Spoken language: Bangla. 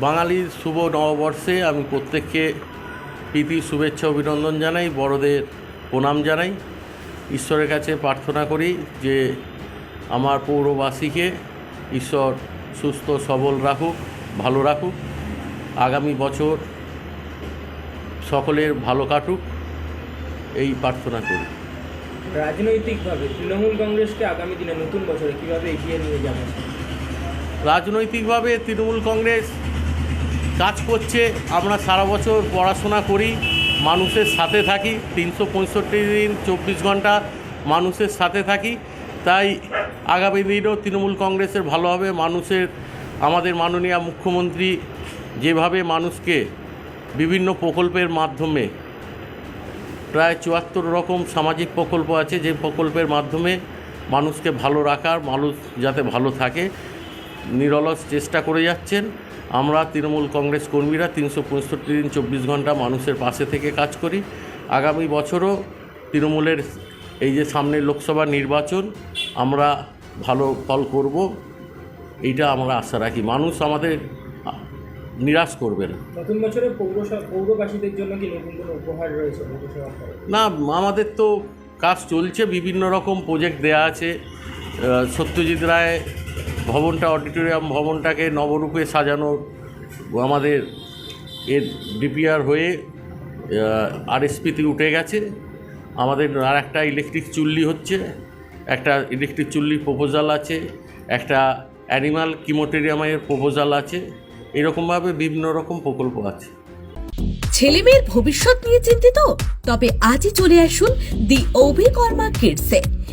বাঙালির শুভ নববর্ষে আমি প্রত্যেককে প্রীতি শুভেচ্ছা অভিনন্দন জানাই বড়দের প্রণাম জানাই। ঈশ্বরের কাছে প্রার্থনা করি যে আমার পৌরবাসীকে ঈশ্বর সুস্থ সবল রাখুক ভালো রাখুক আগামী বছর সকলের ভালো কাটুক এই প্রার্থনা করি। রাজনৈতিকভাবে তৃণমূল কংগ্রেসকে আগামী দিনে নতুন বছরে কীভাবে এগিয়ে নিয়ে যাবেন? রাজনৈতিকভাবে তৃণমূল কংগ্রেস কাজ করছে, আমরা সারা বছর পড়াশোনা করি, মানুষের সাথে থাকি, তিনশো পঁয়ষট্টি দিন, চব্বিশ ঘণ্টা মানুষের সাথে থাকি। তাই আগামী দিনেও তৃণমূল কংগ্রেসের ভালো হবে, মানুষের, আমাদের মাননীয় মুখ্যমন্ত্রী যেভাবে মানুষকে বিভিন্ন প্রকল্পের মাধ্যমে, প্রায় চুয়াত্তর রকম সামাজিক প্রকল্প আছে, যে প্রকল্পের মাধ্যমে মানুষকে ভালো রাখার, মানুষ যাতে ভালো থাকে। নিরলস চেষ্টা করে যাচ্ছেন। আমরা তৃণমূল কংগ্রেস কর্মীরা তিনশো পঁয়ষট্টি দিন চব্বিশ ঘণ্টা মানুষের পাশে থেকে কাজ করি। আগামী বছরও তৃণমূলের এই যে সামনে লোকসভা নির্বাচন আমরা ভালো ফল করব এইটা আমরা আশা রাখি। মানুষ আমাদের নিরাশ করবে না। নতুন বছরে পৌরবাসীদের জন্য কি নতুন কোনো উপহার রয়েছে না আমাদের তো কাজ চলছে বিভিন্ন রকম প্রজেক্ট দেয়া আছে। সত্যজিৎ রায় ভবনটা অডিটোরিয়াম ভবনটাকে নবরূপে সাজানোর আমাদের এর ডিপিআর হয়ে আরএসপিতে উঠে গেছে। আমাদের আর একটা ইলেকট্রিক চুল্লি হচ্ছে, একটা ইলেকট্রিক চুল্লির প্রপোজাল আছে, একটা অ্যানিমাল কিমোটেরিয়ামের প্রপোজাল আছে, এরকমভাবে বিভিন্ন রকম প্রকল্প আছে। ছেলে মেয়ের ভবিষ্যৎ নিয়ে চিন্তিত? তবে আজই চলে আসুন দি অভিকর্মা কিডসে।